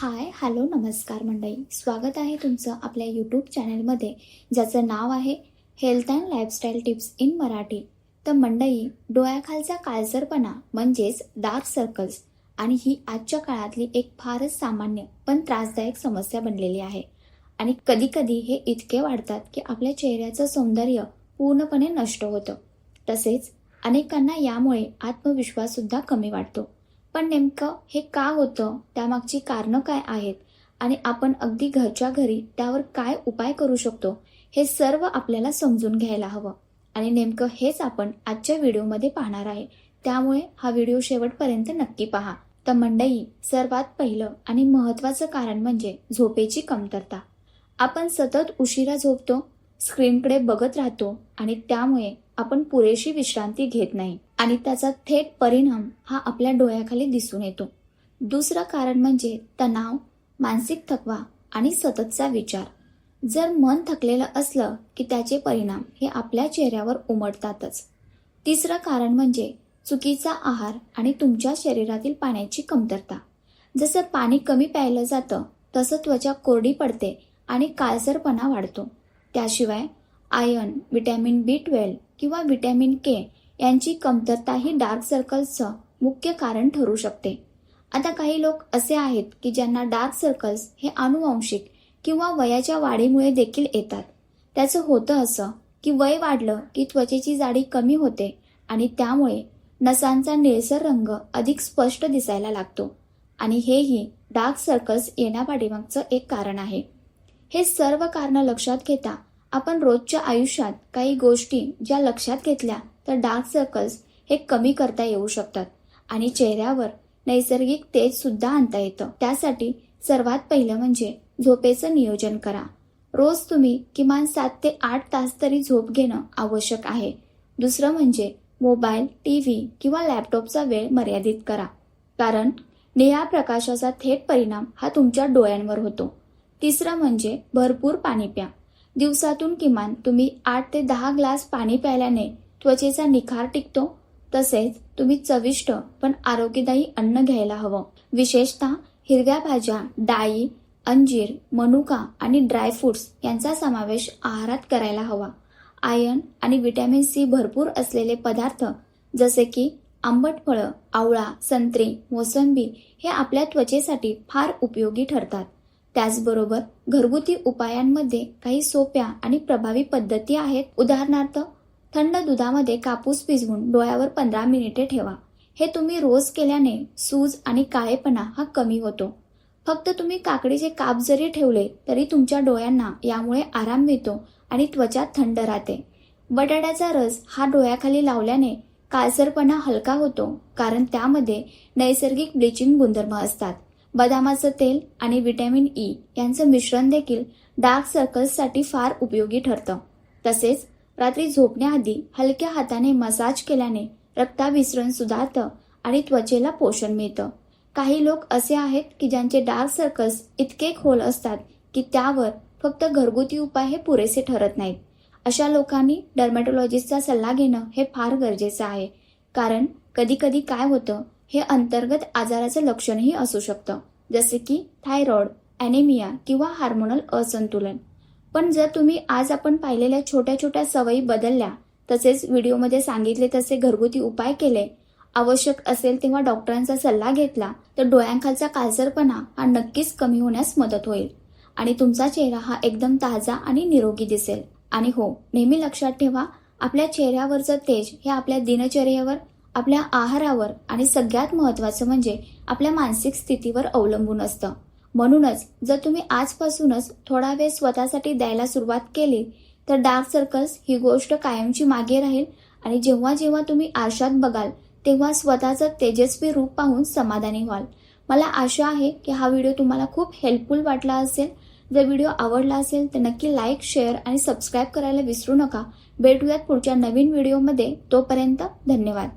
Hi hello नमस्कार मंडळी. स्वागत आहे तुमचं आपल्या यूट्यूब चॅनलमध्ये ज्याचं नाव आहे health and lifestyle tips in Marathi तर मंडळी डोळ्याखालचा काळसरपणा म्हणजेच डार्क सर्कल्स आणि ही आजच्या काळातली एक फारच सामान्य पण त्रासदायक समस्या बनलेली आहे. आणि कधीकधी हे इतके वाढतात की आपल्या चेहऱ्याचं सौंदर्य पूर्णपणे नष्ट होतं. तसेच अनेकांना यामुळे आत्मविश्वाससुद्धा कमी वाटतो पण नेमकं हे का होतं? त्यामागची कारणं काय आहेत? आणि आपण अगदी घरच्या घरी त्यावर काय उपाय करू शकतो? हे सर्व आपल्याला समजून घ्यायला हवं. आणि नेमकं हेच आपण आजच्या व्हिडिओमध्ये पाहणार आहे. त्यामुळे हा व्हिडिओ शेवटपर्यंत नक्की पहा. तर मंडई सर्वात पहिलं आणि महत्त्वाचं कारण म्हणजे झोपेची कमतरता. आपण सतत उशिरा झोपतो स्क्रीनकडे बघत राहतो आणि त्यामुळे आपण पुरेशी विश्रांती घेत नाही. आणि त्याचा थेट परिणाम हा आपल्या डोळ्याखाली दिसून येतो. दुसरं कारण म्हणजे तणाव मानसिक थकवा आणि सततचा विचार. जर मन थकलेलं असलं की त्याचे परिणाम हे आपल्या चेहऱ्यावर उमटतातच. तिसरं कारण म्हणजे चुकीचा आहार आणि तुमच्या शरीरातील पाण्याची कमतरता. जसं पाणी कमी प्यायलं जातं तसं त्वचा कोरडी पडते आणि काळसरपणा वाढतो. त्याशिवाय आयर्न व्हिटॅमिन बी ट्वेल्व किंवा व्हिटॅमिन के यांची कमतरता ही डार्क सर्कल्सचं मुख्य कारण ठरू शकते. आता काही लोक असे आहेत की ज्यांना डार्क सर्कल्स हे अनुवांशिक किंवा वयाच्या वाढीमुळे देखील येतात. त्याचं होतं असं की वय वाढलं की त्वचेची जाडी कमी होते आणि त्यामुळे नसांचा निळसर रंग अधिक स्पष्ट दिसायला लागतो. आणि हेही डार्क सर्कल्स येण्यापाठीमागचं एक कारण आहे. हे सर्व कारणं लक्षात घेता आपण रोजच्या आयुष्यात काही गोष्टी ज्या लक्षात घेतल्या तर डार्क सर्कल्स हे कमी करता येऊ शकतात. आणि चेहऱ्यावर नैसर्गिक तेज सुद्धा आणता येतं. त्यासाठी सर्वात पहिलं म्हणजे झोपेचं नियोजन करा. रोज तुम्ही किमान सात ते आठ तास तरी झोप घेणं आवश्यक आहे. दुसरं म्हणजे मोबाईल टी व्ही किंवा लॅपटॉपचा वेळ मर्यादित करा. कारण निळ्या प्रकाशाचा थेट परिणाम हा तुमच्या डोळ्यांवर होतो. तिसरं म्हणजे भरपूर पाणी प्या. दिवसातून किमान तुम्ही आठ ते दहा ग्लास पाणी प्यायल्याने त्वचेचा निखार टिकतो तसेच तुम्ही चविष्ट पण आरोग्यदायी अन्न घ्यायला हवं. विशेषतः हिरव्या भाज्या डाळी अंजीर मनुका आणि ड्रायफ्रुट्स यांचा समावेश आहारात करायला हवा. आयर्न आणि विटॅमिन सी भरपूर असलेले पदार्थ जसे की आंबट फळं आवळा संत्री मोसंबी हे आपल्या त्वचेसाठी फार उपयोगी ठरतात. त्याचबरोबर घरगुती उपायांमध्ये काही सोप्या आणि प्रभावी पद्धती आहेत. उदाहरणार्थ थंड दुधामध्ये कापूस भिजवून डोळ्यावर पंधरा मिनिटे ठेवा. हे तुम्ही रोज केल्याने सूज आणि काळेपणा हा कमी होतो. फक्त तुम्ही काकडीचे काप जरी ठेवले तरी तुमच्या डोळ्यांना यामुळे आराम मिळतो आणि त्वचा थंड राहते. बटाट्याचा रस हा डोळ्याखाली लावल्याने काळसरपणा हलका होतो कारण त्यामध्ये नैसर्गिक ब्लिचिंग गुणधर्म असतात. बदामाचं तेल आणि विटॅमिन ई यांचं मिश्रण देखील डार्क सर्कल्ससाठी फार उपयोगी ठरतं. तसेच रात्री झोपण्याआधी हलक्या हाताने मसाज केल्याने रक्ताभिसरण सुधारतं आणि त्वचेला पोषण मिळतं. काही लोक असे आहेत की ज्यांचे डार्क सर्कल्स इतके खोल असतात की त्यावर फक्त घरगुती उपाय हे पुरेसे ठरत नाहीत. अशा लोकांनी डर्मॅटोलॉजिस्टचा सल्ला घेणं हे फार गरजेचं आहे. कारण कधीकधी काय होतं हे अंतर्गत आजाराचं लक्षणही असू शकतं. जसे की थायरॉइड ॲनिमिया किंवा हार्मोनल असंतुलन. पण जर तुम्ही आज आपण पाहिलेल्या छोट्या छोट्या सवयी बदलल्या तसेच व्हिडिओमध्ये सांगितले तसे घरगुती उपाय केले आवश्यक असेल तेव्हा डॉक्टरांचा सल्ला घेतला तर डोळ्यांखालचा काळसरपणा हा नक्कीच कमी होण्यास मदत होईल. आणि तुमचा चेहरा हा एकदम ताजा आणि निरोगी दिसेल. आणि हो नेहमी लक्षात ठेवा आपल्या चेहऱ्यावरचं तेज हे आपल्या दिनचर्येवर आपल्या आहारावर आणि सगळ्यात महत्त्वाचं म्हणजे आपल्या मानसिक स्थितीवर अवलंबून असतं. म्हणूनच जर तुम्ही आजपासूनच थोडा वेळ स्वतःसाठी द्यायला सुरुवात केली तर डार्क सर्कल्स ही गोष्ट कायमची मागे राहील आणि जेव्हा जेव्हा तुम्ही आरशात बघाल तेव्हा स्वतःचं तेजस्वी रूप पाहून समाधानी व्हाल. मला आशा आहे की हा व्हिडिओ तुम्हाला खूप हेल्पफुल वाटला असेल. जर व्हिडिओ आवडला असेल तर नक्की लाईक शेअर आणि सबस्क्राईब करायला विसरू नका. भेटूयात पुढच्या नवीन व्हिडिओमध्ये. तोपर्यंत धन्यवाद.